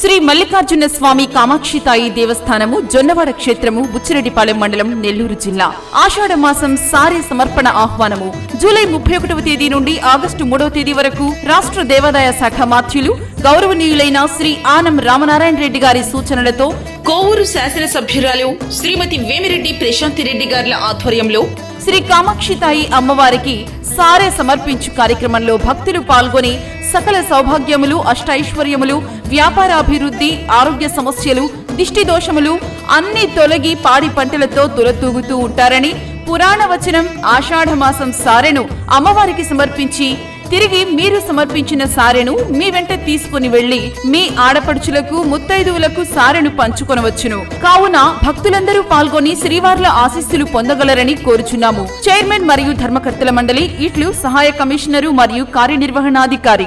శ్రీ మల్లికార్జున స్వామి కామాక్షితాయి దేవస్థానము జొన్నవాడ క్షేత్రము బుచ్చిరెడ్డిపాలెం మండలం నెల్లూరు జిల్లా. ఆషాఢ మాసం సారే సమర్పణ ఆహ్వానము. జూలై ముప్పై ఒకటవ తేదీ నుండి ఆగస్టు మూడవ తేదీ వరకు రాష్ట్ర దేవాదాయ శాఖ మాత్యులు గౌరవనీయులైన శ్రీ ఆనం రామనారాయణ రెడ్డి గారి సూచనలతో కోవూరు శాసనసభ్యురాలు శ్రీమతి వేమిరెడ్డి ప్రశాంతి రెడ్డి గారి ఆధ్వర్యంలో శ్రీ కామాక్షితాయి అమ్మవారికి సారే సమర్పించు కార్యక్రమంలో భక్తులు పాల్గొని సకల సౌభాగ్యములు అష్టైశ్వర్యములు వ్యాపారాభివృద్ధి ఆరోగ్య సమస్యలు దిష్టి దోషములు అన్ని తొలగి పాడి పంటలతో తులతూగుతూ ఉంటారని పురాణ వచనం ఆషాఢ మాసం సారెను అమ్మవారికి సమర్పించి తిరిగి మీరు సమర్పించిన సారెను మీ వెంట తీసుకుని వెళ్ళి మీ ఆడపడుచులకు ముత్తైదువులకు సారెను పంచుకొనవచ్చును. కావున భక్తులందరూ పాల్గొని శ్రీవార్ల ఆశీస్సులు పొందగలరని కోరుచున్నాము. చైర్మన్ మరియు ధర్మకర్తల మండలి ఇట్లు సహాయ కమిషనరు మరియు కార్యనిర్వహణాధికారి.